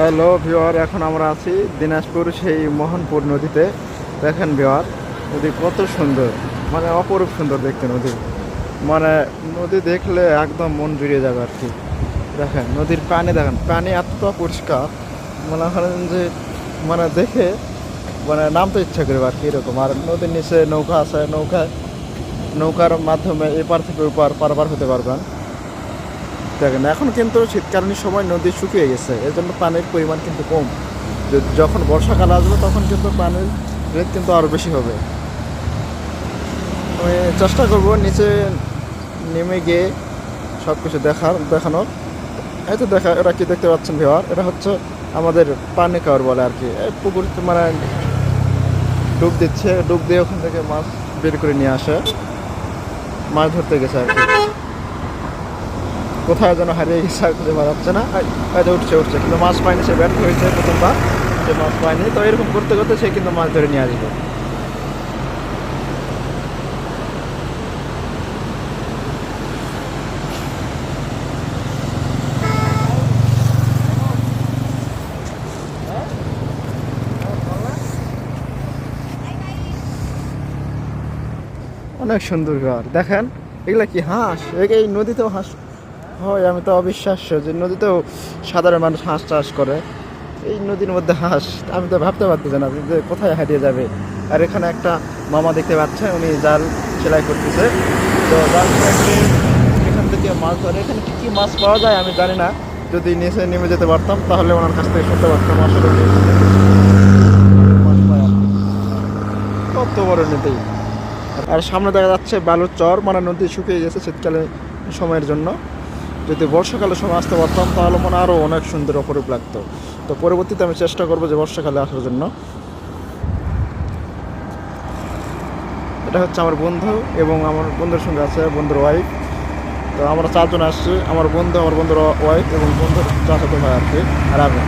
Hello ভিওয়ার এখন আমরা আছি দিনাজপুর সেই মোহনপুর নদীতে। দেখেন ভিওয়ার নদী কত সুন্দর মানে অপরূপ সুন্দর দেখতে নদী। মানে নদী দেখলে একদম মন জুড়িয়ে যাবে আর কি। দেখেন, নদীর পানি দেখেন, পানি এত পরিষ্কার, মনে করেন যে মানে দেখে মানে নামতে ইচ্ছা করবে আর কি এরকম। আর নদীর নিচে নৌকা আছে, নৌকায়, নৌকার মাধ্যমে এপার থেকে ওপার পারবার হতে পারবেন। দেখেন, এখন কিন্তু শীতকালীন সময় নদী শুকিয়ে গেছে। এর জন্য পানির পরিমাণ কিন্তু কম। যখন বর্ষাকাল আসবে, তখন কিন্তু পানির রেট কিন্তু আরও বেশি হবে। আমি চেষ্টা করব নিচে নেমে গিয়ে সব কিছু দেখার, দেখানোর। এই তো দেখা, এটা কি দেখতে পাচ্ছেন ভিওয়ার এটা হচ্ছে আমাদের পানি কাওয়ার বলে আর কি। পুকুর মানে ডুব দিচ্ছে, ডুব দিয়ে ওখান থেকে মাছ বের করে নিয়ে আসে। মাছ ধরতে গেছে আর কি। কোথায় যেন হারিয়ে গেছে, আর খুঁজে পাওয়া যাচ্ছে না। এই উঠছে উঠছে, কিন্তু মাছ পায়নি, সে ব্যর্থ হয়েছে প্রথমবার সে মাছ পায়নি। তো এরকম করতে করতে সে কিন্তু মাছ ধরে নিয়ে আসবে। অনেক সুন্দর ঘর। দেখেন, এগুলা কি হাঁস? এই নদীতেও হাঁস? হয়, আমি তো অবিশ্বাস্য যে নদীতেও সাধারণ মানুষ হাঁস চাষ করে। এই নদীর মধ্যে হাঁস, আমি তো ভাবতে পারতেছি না যে কোথায় হারিয়ে যাবে। আর এখানে একটা মামা দেখতে পাচ্ছেন, উনি জাল সেলাই করতেছে। তো জাল এখান থেকে মাছ ধরে। এখানে কী কী মাছ পাওয়া যায় আমি জানি না। যদি নিচে নেমে যেতে পারতাম, তাহলে ওনার কাছ থেকে শুনতে পারতাম, আসলে। কত বড় নদী। আর সামনে দেখা যাচ্ছে বালুর চর মানে নদী শুকিয়ে গেছে শীতকালে সময়ের জন্য। যদি বর্ষাকালের সময় আসতে পারতাম, তাহলে মনে আরও অনেক সুন্দর অপরূপ লাগতো। তো পরবর্তীতে আমি চেষ্টা করব যে বর্ষাকালে আসার জন্য। এটা হচ্ছে আমার বন্ধু এবং আমার বন্ধুর সঙ্গে আছে বন্ধুর ওয়াইফ তো আমরা চারজন আসছি, আমার বন্ধু, আমার বন্ধুর ওয়াইফ এবং বন্ধুর চাচাতো ভাই আর কি, আর আমি।